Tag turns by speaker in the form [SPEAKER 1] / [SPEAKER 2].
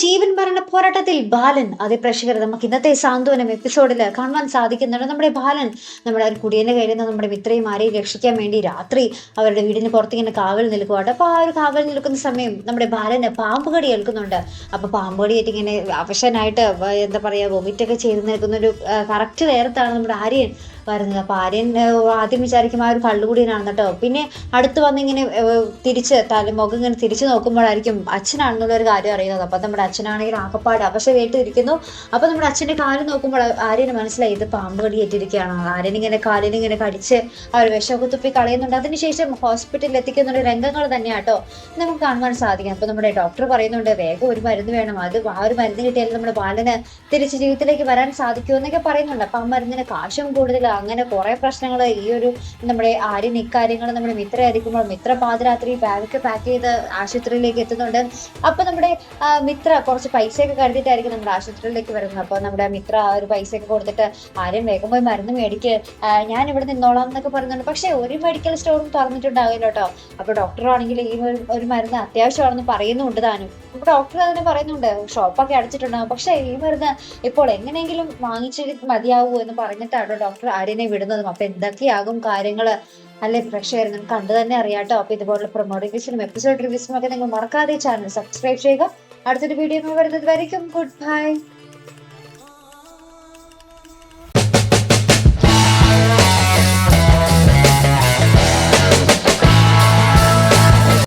[SPEAKER 1] ജീവൻ മരണ പോരാട്ടത്തിൽ ബാലൻ. അതേ പ്രേക്ഷകർ നമുക്ക് ഇന്നത്തെ സാന്ത്വനം എപ്പിസോഡിൽ കാണുവാൻ സാധിക്കുന്നുണ്ട്. നമ്മുടെ ബാലൻ നമ്മുടെ ഒരു കുടിയന്റെ കയ്യിൽ നിന്ന് നമ്മുടെ മിത്രയും ആരെയും രക്ഷിക്കാൻ വേണ്ടി രാത്രി അവരുടെ വീടിന് പുറത്തിങ്ങനെ കാവൽ നിൽക്കുവാണ്. അപ്പോൾ ആ ഒരു കാവൽ നിൽക്കുന്ന സമയം നമ്മുടെ ബാലന് പാമ്പ് കടി ഏൽക്കുന്നുണ്ട്. അപ്പോൾ പാമ്പ് കടിയായിട്ട് ഇങ്ങനെ അവശനായിട്ട് എന്താ പറയുക വൊമിറ്റൊക്കെ ചെയ്ത് നിൽക്കുന്ന ഒരു കറക്റ്റ് നേരത്താണ് നമ്മുടെ ആര്യൻ വരുന്നത്. അപ്പോൾ ആര്യൻ ആദ്യം വിചാരിക്കും ആ ഒരു കള്ളുകൂടിയനാണ് കേട്ടോ പിന്നെ അടുത്ത് വന്നിങ്ങനെ തിരിച്ച് തല മുഖം ഇങ്ങനെ തിരിച്ചു നോക്കുമ്പോഴായിരിക്കും അച്ഛനാണെന്നുള്ളൊരു കാര്യം അറിയുന്നത്. അപ്പോൾ നമ്മുടെ അച്ഛനാണെങ്കിൽ ആകപ്പാട് അവശമായിട്ട് ഇരിക്കുന്നു അപ്പൊ നമ്മുടെ അച്ഛന്റെ കാൽ നോക്കുമ്പോൾ ആര്യന് മനസ്സിലായി ഇത് പാമ്പ് കടി ഏറ്റിരിക്കുകയാണ്. ആര്യനിങ്ങനെ കാലിന് ഇങ്ങനെ കടിച്ച് ആ ഒരു വിഷമൊക്കെ തുപ്പി കളയുന്നുണ്ട്. അതിനുശേഷം ഹോസ്പിറ്റലിൽ എത്തിക്കുന്ന ഒരു രംഗങ്ങൾ തന്നെയാട്ടോ നമുക്ക് കാണുവാൻ സാധിക്കും അപ്പോൾ നമ്മുടെ ഡോക്ടർ പറയുന്നുണ്ട് വേഗം ഒരു മരുന്ന് വേണം. അത് ആ ഒരു മരുന്ന് കിട്ടിയാൽ നമ്മുടെ ബാലന് തിരിച്ച് ജീവിതത്തിലേക്ക് വരാൻ സാധിക്കുമെന്നൊക്കെ പറയുന്നുണ്ട്. അപ്പോൾ ആ മരുന്നിന് കാശും കൂടുതൽ അങ്ങനെ കുറേ പ്രശ്നങ്ങൾ ഈ ഒരു നമ്മുടെ ആര്യൻ ഇക്കാര്യങ്ങൾ നമ്മുടെ മിത്ര ആയിരിക്കുമ്പോൾ മിത്ര പാതിരാത്രി ബാഗൊക്കെ പാക്ക് ചെയ്ത് ആശുപത്രിയിലേക്ക് എത്തുന്നുണ്ട്. അപ്പോൾ നമ്മുടെ മിത്ര കുറച്ച് പൈസയൊക്കെ കരുതിയിട്ടായിരിക്കും നമ്മുടെ ആശുപത്രിയിലേക്ക് വരുന്നത്. അപ്പോൾ നമ്മുടെ മിത്ര ആ ഒരു പൈസയൊക്കെ കൊടുത്തിട്ട് ആരും വേഗം പോയി മരുന്ന് മേടിക്ക്. ഞാൻ ഇവിടെ നിന്നോളാം എന്നൊക്കെ പറയുന്നുണ്ട് പക്ഷേ ഒരു മെഡിക്കൽ സ്റ്റോറും തുറന്നിട്ടുണ്ടാവില്ല കേട്ടോ. അപ്പൊ ഡോക്ടറാണെങ്കിൽ ഈ ഒരു- മരുന്ന് അത്യാവശ്യമാണെന്ന് പറയുന്നുണ്ട് താനും. അപ്പൊ ഡോക്ടർ അതിനെ പറയുന്നുണ്ട്. ഷോപ്പൊക്കെ അടച്ചിട്ടുണ്ടാകും പക്ഷേ ഈ മരുന്ന് ഇപ്പോൾ എങ്ങനെയെങ്കിലും വാങ്ങിച്ചിട്ട് മതിയാവൂ എന്ന് പറഞ്ഞിട്ടാണ് ഡോക്ടർ ആര്യനെ വിടുന്നതും അപ്പൊ എന്തൊക്കെയാകും കാര്യങ്ങൾ? അല്ലെ പ്രേക്ഷകർ നിങ്ങൾക്ക് കണ്ടു തന്നെ അറിയാട്ടോ അപ്പൊ ഇതുപോലുള്ള പ്രൊമോ എപ്പിസോഡ് റിവ്യൂസിനും ഒക്കെ നിങ്ങൾ മറക്കാതെ ചാനൽ സബ്സ്ക്രൈബ് ചെയ്യുക. അടുത്തൊരു വീഡിയോ വരുന്നത് വരയ്ക്കും ഗുഡ് ബൈ